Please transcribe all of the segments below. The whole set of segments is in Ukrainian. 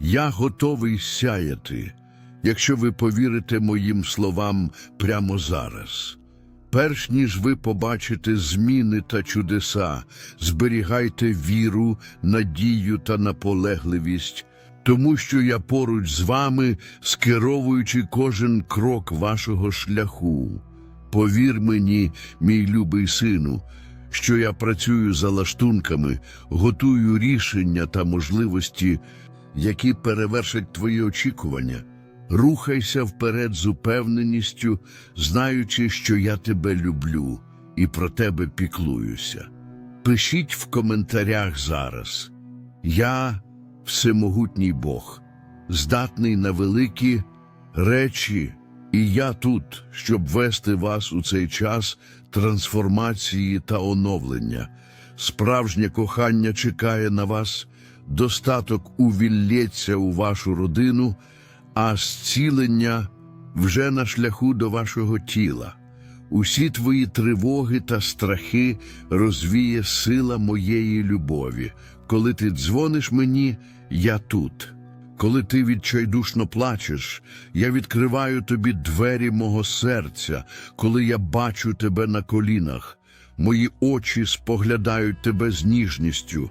Я готовий сяяти, якщо ви повірите моїм словам прямо зараз. Перш ніж ви побачите зміни та чудеса, зберігайте віру, надію та наполегливість, тому що я поруч з вами, скеровуючи кожен крок вашого шляху. Повір мені, мій любий сину, що я працюю за лаштунками, готую рішення та можливості, які перевершать твої очікування. Рухайся вперед з упевненістю, знаючи, що я тебе люблю і про тебе піклуюся. Пишіть в коментарях зараз. Я всемогутній Бог, здатний на великі речі, і я тут, щоб вести вас у цей час трансформації та оновлення. Справжнє кохання чекає на вас, достаток увілється у вашу родину, а зцілення вже на шляху до вашого тіла. Усі твої тривоги та страхи розвіє сила моєї любові. Коли ти дзвониш мені, я тут. Коли ти відчайдушно плачеш, я відкриваю тобі двері мого серця, коли я бачу тебе на колінах. Мої очі споглядають тебе з ніжністю,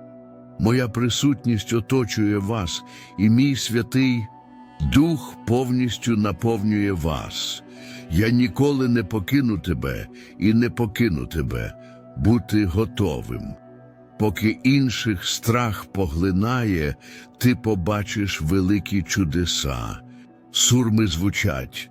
Моя присутність оточує вас, і мій святий Дух повністю наповнює вас. Я ніколи не покину тебе і не покину тебе, бути готовим. Поки інших страх поглинає, ти побачиш великі чудеса. Сурми звучать,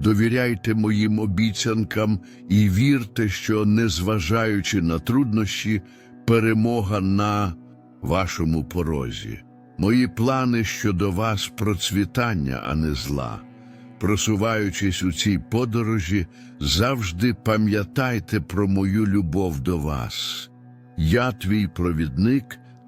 довіряйте моїм обіцянкам і вірте, що, незважаючи на труднощі, перемога на вашому порозі. Мої плани щодо вас процвітання, а не зла. Просуваючись у цій подорожі, завжди пам'ятайте про мою любов до вас. Я твій провідник,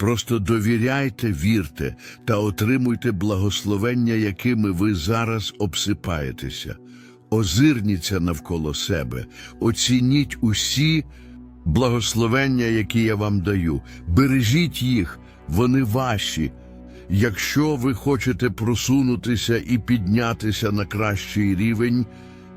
Просто довіряйте, вірте та отримуйте благословення, якими ви зараз обсипаєтеся. Озирніться навколо себе, оцініть усі благословення, які я вам даю. Бережіть їх, вони ваші. Якщо ви хочете просунутися і піднятися на кращий рівень,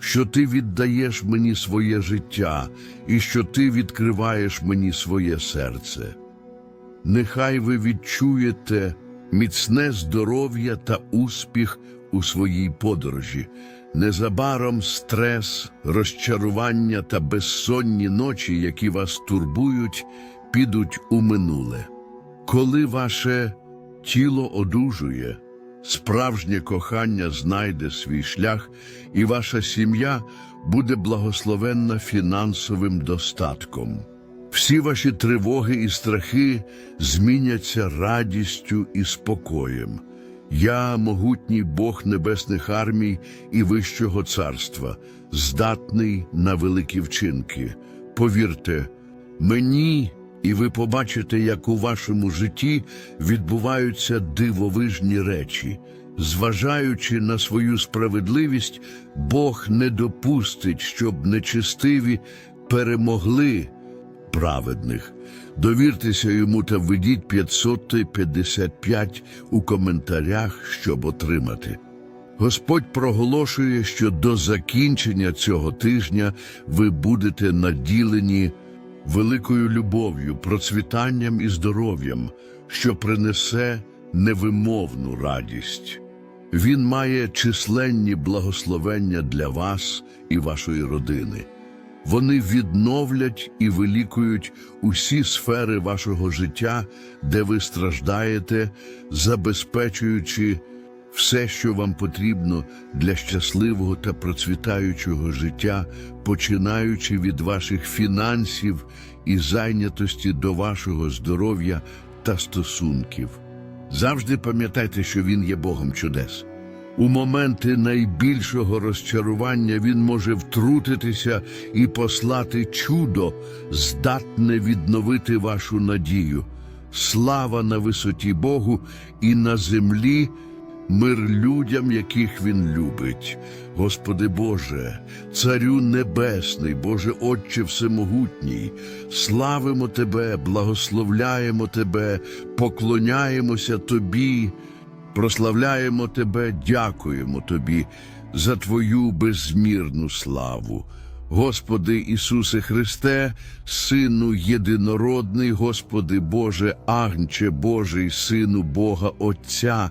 що ти віддаєш мені своє життя і що ти відкриваєш мені своє серце. Нехай ви відчуєте міцне здоров'я та успіх у своїй подорожі. Незабаром стрес, розчарування та безсонні ночі, які вас турбують, підуть у минуле. Коли ваше тіло одужує, справжнє кохання знайде свій шлях, і ваша сім'я буде благословенна фінансовим достатком. Всі ваші тривоги і страхи зміняться радістю і спокоєм. Я, могутній Бог небесних армій і Вищого царства, здатний на великі вчинки. Повірте, мені, і ви побачите, як у вашому житті відбуваються дивовижні речі. Зважаючи на свою справедливість, Бог не допустить, щоб нечистиві перемогли праведних. Довіртеся йому та введіть 555 у коментарях, щоб отримати. Господь проголошує, що до закінчення цього тижня ви будете наділені великою любов'ю, процвітанням і здоров'ям, що принесе невимовну радість. Він має численні благословення для вас і вашої родини. Вони відновлять і вилікують усі сфери вашого життя, де ви страждаєте, забезпечуючи все, що вам потрібно для щасливого та процвітаючого життя, починаючи від ваших фінансів і зайнятості до вашого здоров'я та стосунків. Завжди пам'ятайте, що він є Богом чудес. У моменти найбільшого розчарування він може втрутитися і послати чудо, здатне відновити вашу надію. Слава на висоті Богу і на землі мир людям, яких він любить. Господи Боже, Царю Небесний, Боже Отче Всемогутній, славимо Тебе, благословляємо Тебе, поклоняємося Тобі. Прославляємо Тебе, дякуємо Тобі за Твою безмірну славу. Господи Ісусе Христе, Сину єдинородний, Господи Боже, Агнче Божий, Сину Бога Отця,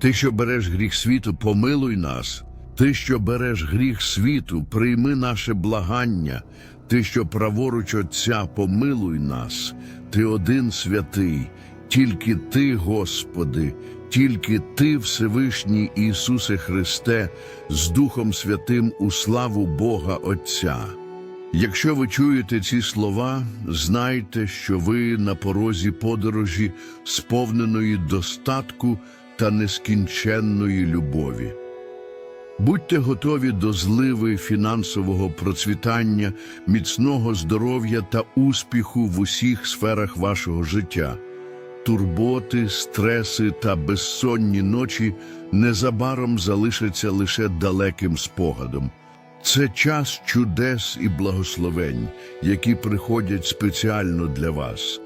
Ти, що береш гріх світу, помилуй нас. Ти, що береш гріх світу, прийми наше благання. Ти, що праворуч Отця, помилуй нас. Ти один святий, тільки Ти, Господи, тільки Ти, Всевишній Ісусе Христе, з Духом Святим у славу Бога Отця. Якщо ви чуєте ці слова, знайте, що ви на порозі подорожі, сповненої достатку та нескінченної любові. Будьте готові до зливи фінансового процвітання, міцного здоров'я та успіху в усіх сферах вашого життя. Турботи, стреси та безсонні ночі незабаром залишаться лише далеким спогадом. Це час чудес і благословень, які приходять спеціально для вас.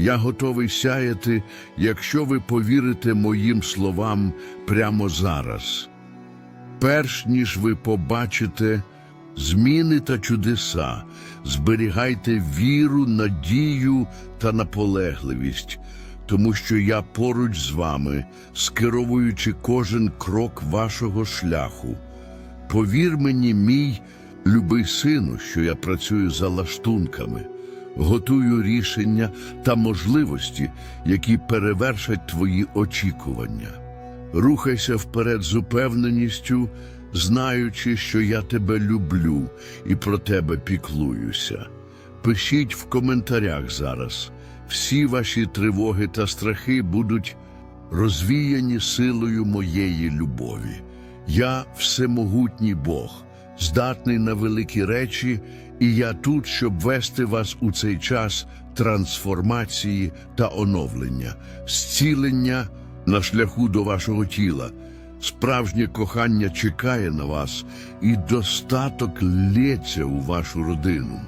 Я готовий сяяти, якщо ви повірите моїм словам прямо зараз. Перш ніж ви побачите зміни та чудеса, зберігайте віру, надію та наполегливість, тому що я поруч з вами, скеровуючи кожен крок вашого шляху. Повір мені, мій любий сину, що я працюю за лаштунками, готую рішення та можливості, які перевершать твої очікування. Рухайся вперед з упевненістю, знаючи, що я тебе люблю і про тебе піклуюся. Пишіть в коментарях зараз. Всі ваші тривоги та страхи будуть розвіяні силою моєї любові. Я всемогутній Бог, здатний на великі речі, і я тут, щоб вести вас у цей час трансформації та оновлення, зцілення на шляху до вашого тіла, Справжнє кохання чекає на вас, і достаток лється у вашу родину.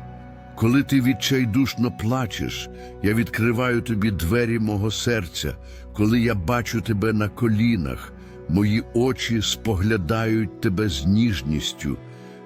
Коли ти відчайдушно плачеш, я відкриваю тобі двері мого серця. Коли я бачу тебе на колінах, мої очі споглядають тебе з ніжністю.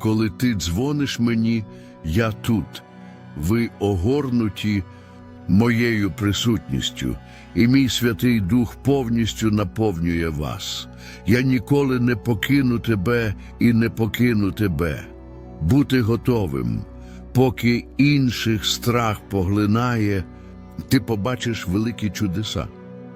Коли ти дзвониш мені, я тут. Ви огорнуті моєю присутністю, і мій Святий Дух повністю наповнює вас. Я ніколи не покину тебе і не покину тебе. Бути готовим, поки інших страх поглинає, ти побачиш великі чудеса.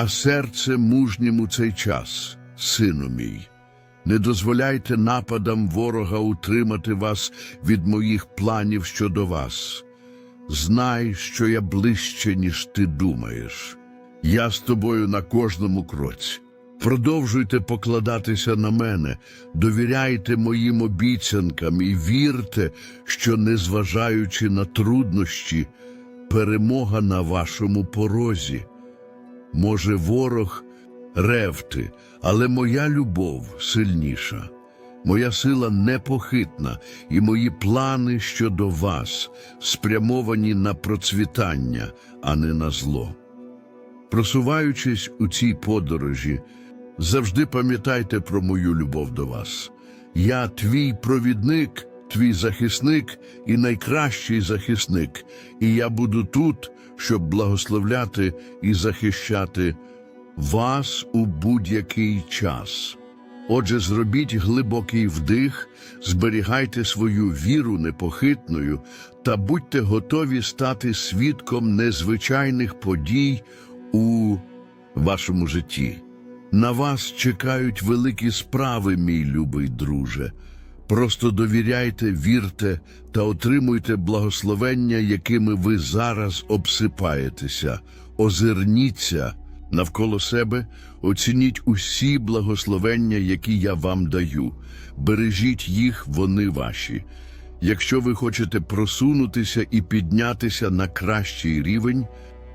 а серце мужнім у цей час, сину мій. Не дозволяйте нападам ворога утримати вас від моїх планів щодо вас. Знай, що я ближче, ніж ти думаєш. Я з тобою на кожному кроці. Продовжуйте покладатися на мене, довіряйте моїм обіцянкам і вірте, що, незважаючи на труднощі, перемога на вашому порозі. Може, ворог ревти, але моя любов сильніша. Моя сила непохитна, і мої плани щодо вас спрямовані на процвітання, а не на зло. Просуваючись у цій подорожі, завжди пам'ятайте про мою любов до вас. Я твій провідник, твій захисник і найкращий захисник, і я буду тут, щоб благословляти і захищати вас у будь-який час. Отже, зробіть глибокий вдих, зберігайте свою віру непохитною та будьте готові стати свідком незвичайних подій у вашому житті. На вас чекають великі справи, мій любий друже. Просто довіряйте, вірте та отримуйте благословення, якими ви зараз обсипаєтеся. Озирніться навколо себе, оцініть усі благословення, які я вам даю. Бережіть їх, вони ваші. Якщо ви хочете просунутися і піднятися на кращий рівень,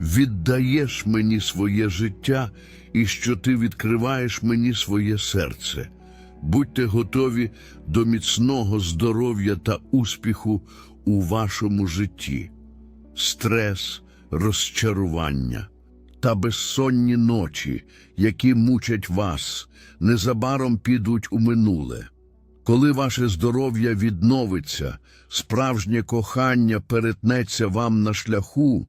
віддаєш мені своє життя і що ти відкриваєш мені своє серце. Будьте готові до міцного здоров'я та успіху у вашому житті. Стрес, розчарування та безсонні ночі, які мучать вас, незабаром підуть у минуле. Коли ваше здоров'я відновиться, справжнє кохання перетнеться вам на шляху,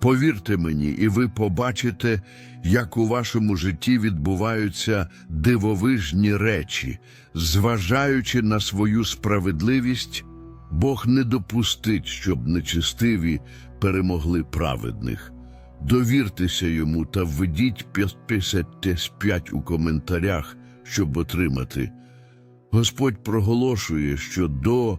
Повірте мені, і ви побачите, як у вашому житті відбуваються дивовижні речі, зважаючи на свою справедливість, Бог не допустить, щоб нечистиві перемогли праведних. Довіртеся йому та введіть 55 у коментарях, щоб отримати. Господь проголошує, що до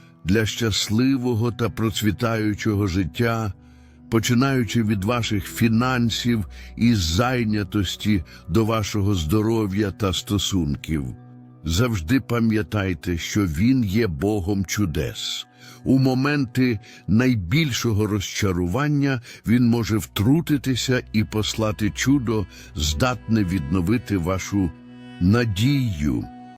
для щасливого та процвітаючого життя, починаючи від ваших фінансів і зайнятості до вашого здоров'я та стосунків. Завжди пам'ятайте, що Він є Богом чудес. У моменти найбільшого розчарування Він може втрутитися і послати чудо, здатне відновити вашу надію.